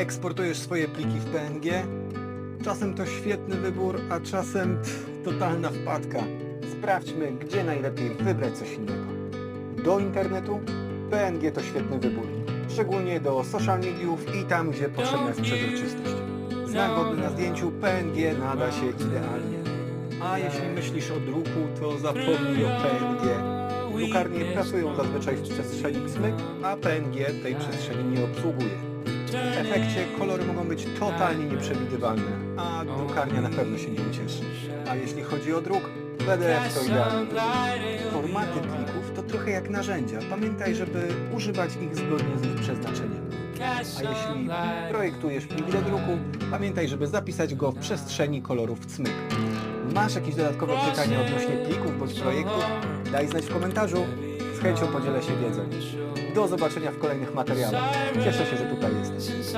Eksportujesz swoje pliki w PNG? Czasem to świetny wybór, a czasem pff, totalna wpadka. Sprawdźmy, gdzie najlepiej wybrać coś innego. Do internetu? PNG to świetny wybór. Szczególnie do social mediów i tam, gdzie potrzebna jest przezroczystość. Znak wodny na zdjęciu PNG nada się idealnie. A jeśli myślisz o druku, to zapomnij o PNG. Drukarnie pracują zazwyczaj w przestrzeni XMYK, a PNG tej przestrzeni nie obsługuje. W efekcie kolory mogą być totalnie nieprzewidywalne, a drukarnia na pewno się nie ucieszy. A jeśli chodzi o druk, PDF to idealny wybór. Formaty plików to trochę jak narzędzia. Pamiętaj, żeby używać ich zgodnie z ich przeznaczeniem. A jeśli projektujesz plik do druku, pamiętaj, żeby zapisać go w przestrzeni kolorów CMYK. Masz jakieś dodatkowe pytania odnośnie plików bądź projektów? Daj znać w komentarzu. Z chęcią podzielę się wiedzą. Do zobaczenia w kolejnych materiałach. Cieszę się, że tutaj jesteś.